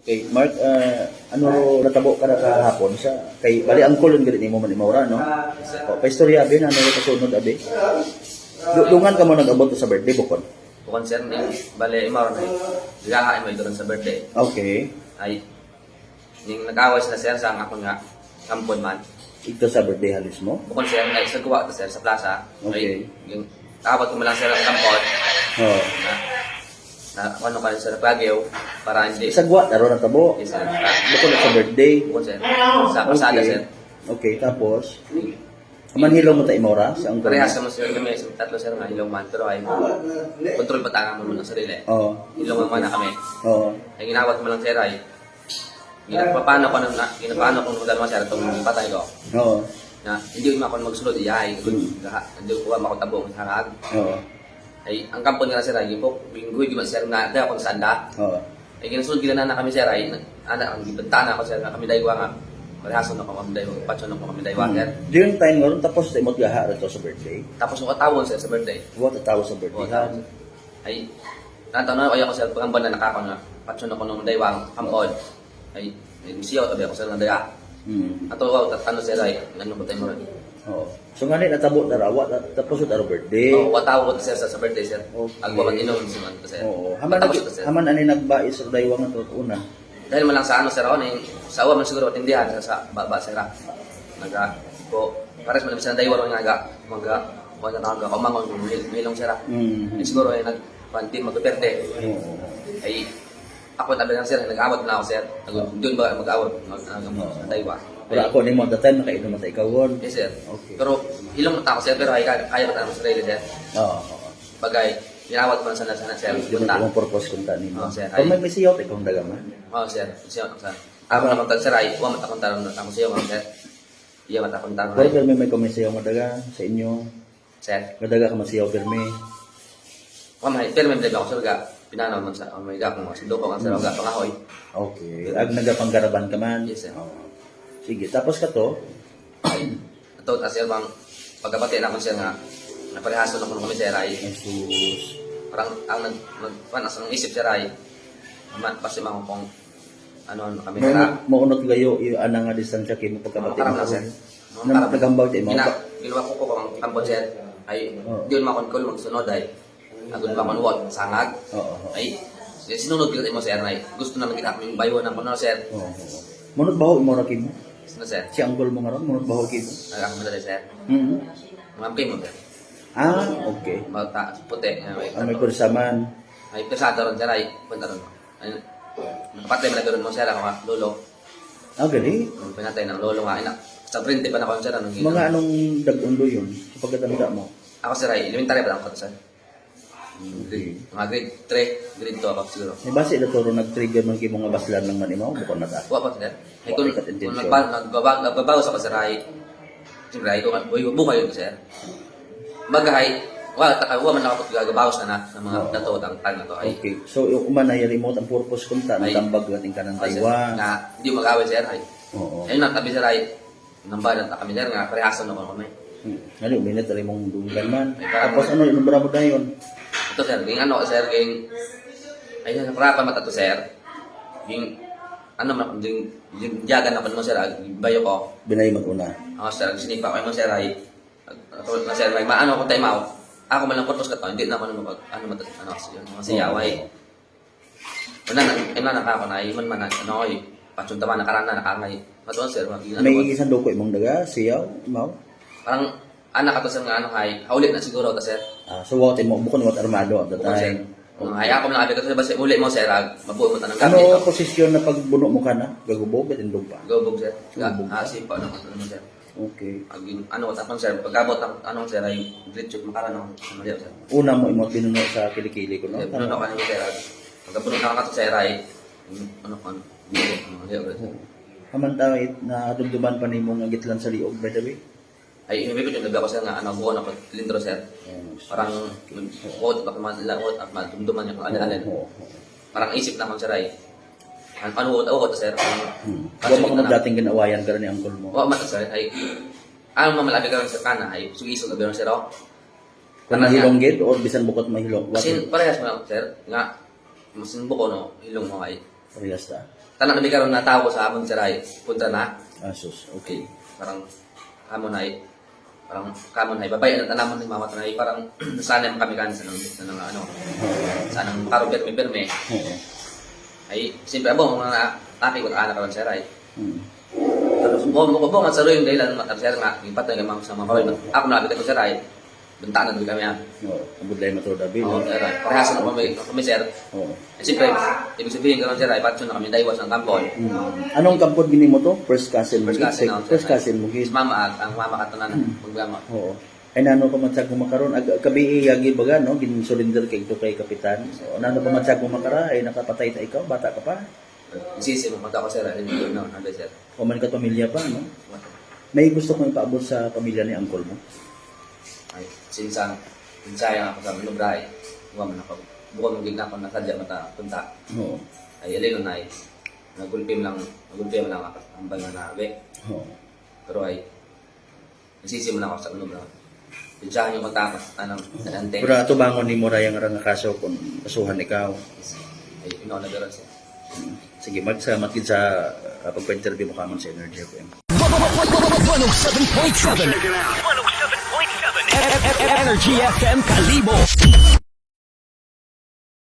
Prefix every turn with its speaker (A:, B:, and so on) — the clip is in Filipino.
A: Okay, Mark, ah, ano natabo ka na kahapon sa kay bali ang kulon gid nimo man imawra no? O, pa istorya abi na ano kasunod abi. Du- Dungan ka mo nag-abot sa birthday bukod.
B: Bukod sir, ni bale imaw na Gahain mo doon sa birthday.
A: Okay.
C: Ay, yung nag-away sila sir sa ako nga kampon man.
A: Ito sa birthday halis mo.
C: Bukod sir, ay sa kuwa to sir sa plaza.
A: Okay.
C: Ay, yung tawag ko mo lang sir ang kampon.
A: Oh.
C: Na, na ano ka sir Baguio para hindi.
A: Sagwa daro natabo.
C: Yes, sir.
A: Bukod sa birthday.
C: Bukod sir. Sa pasada sir.
A: Okay, tapos manhilo mo ta imawra sa ang
C: Parehas naman sir kami sa tatlo sir nga ilong man pero ay control patangan mo muna sarili.
A: Oh.
C: Ilong man na kami.
A: Oh.
C: Ay ginawat mo lang sir ay ginapapano ko nang na ginapano ko nung dalawa sir itong patay ko.
A: Oo.
C: Na hindi ko makon magsulod iyahay.
A: Mm.
C: Hindi ko makotabong sa harag.
A: Oo.
C: Ay ang kampon nga sir ay gipok binggoy gima sir nga da kon sanda.
A: Oo.
C: Ay ginasunod gila na kami sir ay ana ang gibentana ko sir nga kami daywa nga. Parehason na ko kami daywa, patson na ko kami daywa sir.
A: During time ngayon, tapos tayo gaha rito sa birthday.
C: Tapos nung katawon sir sa birthday.
A: What a tao sa birthday.
C: Oo, tapos, ay, nataw na ako sa pagamba na nakako na patson ako nung daywang kampon. Ay, ay siya tabi ako sa nang daya.
A: Hmm.
C: Ato ako tatano sir ay ngano ko tayo mo rin.
A: Oo. So nga natabo na rawa, tapos ito birthday.
C: Oo, wataw ko to sir sa, sa birthday sir.
A: Okay.
C: Agwa man inom si man to sir.
A: Oo. Haman
C: Tapos to sir.
A: haman ani nagbais sa daywang na to una.
C: Dahil man lang sa ano sir ako ning sa awa man siguro tindihan sa, sa baba sir. ah. Naga ko pares man sa daywa nga ga mga wala na nga kumangon milong sir. ah.
A: Mm.
C: Siguro ay nag panti magperte.
A: Oo.
C: ay ako tabi lang sir, nag-awat na ako sir. Doon ba mag-awat? Mag sa daywa.
A: Wala ako ni mo at the time nakainom sa ikawon.
C: Yes sir.
A: Okay.
C: Pero hilong mata ako sir, pero ay kaya, kaya ba tayo sa sarili sir?
A: Oo.
C: Bagay, ginawat ko lang sana sana sir. Punta.
A: ko purpose kung tani mo. Kung may misiyaw ikaw ang daga man.
C: Oo sir, siya ako sir. Ako na magtag sir ay, huwag matakong tarong na ako siya mga sir. Iya matakong tarong
A: Pero pero may may kumisiyaw nga daga sa inyo.
C: Sir,
A: Nga daga ka masiyaw pirmi.
C: huwag may, pero may bilib ako sir ga. Pinanaw man sa, oh my god, kung masundo ko ang sir, ga pangahoy.
A: Okay. Ag nagapanggaraban ka man.
C: Yes, sir.
A: Oo. Sige, tapos ka to.
C: Ay, ito, tas sir bang, pagkabati na ako sir nga, naparehaso na ko ng kami sir ay,
A: Jesus.
C: parang ang nag nag panas ang isip si Rai man pasi mo kung ano ano kami na
A: Mo maunot gayo ana nga distansya kay mo pagkabati
C: na, sir.
A: Na nagagambaw tayo mo.
C: gina ginawa ko ko ang kampon sir ay
A: Oo.
C: di man kon magsunod ay agud pa manuwat sangag
A: Oo. oo.
C: ay sinunod kita mo sir ay gusto na makita kami bayo ng kuno sir
A: Oo. oo. Munot baho mo ra kimo.
C: sino sir
A: Si anggol mo nga ron, munot baho kimo.
C: ay ako madali sir
A: Mhm.
C: mga kay mo sir
A: Ah, okay.
C: bata puti ay
A: Ang may kursaman.
C: ay pesado ron sir ay punta ron ay Nakapatay mo na gano'n mo sir ako nga, lolo.
A: Ah, gali.
C: Ang pinatay ng lolo nga, ina. Sa 20 pa na ko sir, anong
A: Mga anong dagundo yun? Sa pagkatanda mo.
C: Ako sir ay elementary pa lang ako sir.
A: Okay.
C: Mga grade 3, grade 2 ako siguro.
A: May base na turo nag-trigger man kimo nga baslan ng manimaw, bukod na ta.
C: Wa pa sir. Ay kung, kung nagbabago, nagbabago sa kasir siyempre ay kung uy, buhay yun sir. Bagay, wa taka wa man nakapot gagabawas na na ng mga
A: Oo.
C: dato ang tag na to ay.
A: Okay. So, yung umana yung remote ang purpose kung ta,
C: Ay.
A: natambag natin ka ng
C: ay, sir,
A: Taiwan.
C: Nga, hindi mag-away sir ay.
A: Oo.
C: Ayun na, tabi sir ay. Nambalan na kami sir nga, parehasan na kami.
A: Hmm. Ano, minute rin mong dunggan man.
C: Ay,
A: Tapos ano, yung mo na yun?
C: Ito sir, ging ano sir, ging ay sa prapa mata to sir. Ging ano man ging ging jagan na mo sir, ag- bayo ko.
A: Binay mag-una.
C: Ako sir, sinipa ko mo sir ay ako na sir, may maano ko tayo mau. Ako man lang purpose ka to, hindi na ako ano mag ano mata ano yun, mga siyaway. Una na, ina na ako na iman man ano ay patsunta man nakarana nakangay. Matuon sir, mag ano
A: May isang doko imong daga, siyaw, imaw.
C: Parang anak ka to sir nga ano ay haulit na siguro to sir.
A: Ah, so, what, mo, bukod what armado at the time.
C: Kung ay ako lang abi ko basta uli mo sir, ag mabuo mo tanang
A: Ano
C: gamit. no?
A: posisyon na pagbuno mo ka na? Gagubog, itindog pa.
C: Gobog sir.
A: Gobog.
C: Ah, si pa ano ano sir.
A: Okay.
C: Ag ano tapon sir, pagabot ang ano sir ay check makarano ano sir.
A: Una mo imong binuno sa kilikili ko, no?
C: Sir, puno ka nimo sir. ag Pagkapuno ka ka sir ay ano kan ano diyo sir.
A: Haman tawit na dumduman pa nimo nga gitlan sa liog, by the way.
C: Ay hindi ko yung ako sir nga ano buo na pag lindro sir. Parang quote baka malawot at madumduman yung alin-alin. Parang isip na ko sir ay ano ano ko sir.
A: Hmm.
C: Kasi
A: mo
C: na-
A: dating ginawayan ka ni uncle mo.
C: Wa man sir ay ang mamalabi ka sa kana ay sugisog gabi sir oh.
A: Kung nahilong gid or bisan bukod mahilong.
C: Kasi parehas mo lang, sir, nga, masin buko, no, ilong mo ay,
A: Parehas ta.
C: Tanan kami karon na tao ko sa amon siray. Punta na.
A: Asus, okay.
C: Parang amon ay parang kamon ay babay na tanamon ni mama tanay parang sana kami kan sa nang sa nang ano sa nang karo perme perme ay siyempre abo mga taki ko anak karon siray.
A: Mm.
C: Tapos mo mo ko nga sa rin dahil ang sir nga yung patay nga sa mga kawal ako na bitaw sa siray. Bentanan ko kami ah.
A: Oo. Ang budlay matro dabi.
C: Oo,
A: no?
C: sir. Parehas na kami kami sir.
A: Oo.
C: Eh, Siyempre, ibig sabihin karon siray patso na kami daywas ng kampon.
A: Mm. Anong kampod gini mo to? First cousin mo?
C: First cousin sir.
A: First cousin mo.
C: Is mama at ang mama katanan magama.
A: Oo. Ay nano pa matsag mo makaron ag kabi yagi baga no gin surrender kay to kay kapitan. So nano pa matsag mo makara ay nakapatay ta ikaw bata ka pa.
C: Isisi mo mata ko sir, hindi no, nabe sir.
A: O man ka pamilya pa no. May gusto kong ipaabot sa pamilya ni uncle mo.
C: Ay, sinsan, sinsayang ako sa Manubray. Huwag man ako. Bukod mong gigna ko na sadya mata punta.
A: Oo.
C: Ay, alin na ay. Nagulpim lang, nagulpim lang ako ang bayo na abe.
A: Oo.
C: Pero ay, nasisi mo na ako sa Manubray. Sinsahan yung matapos, anong, anante.
A: Pero ato bangon ni Moray ang nga kaso kung kasuhan ikaw.
C: Ay, ino na gano'n siya.
A: Sige, magsamat gid sa uh, pagpa-interview mo kamon sa Energy FM.
D: 107.7 107.7 Energy FM Kalibo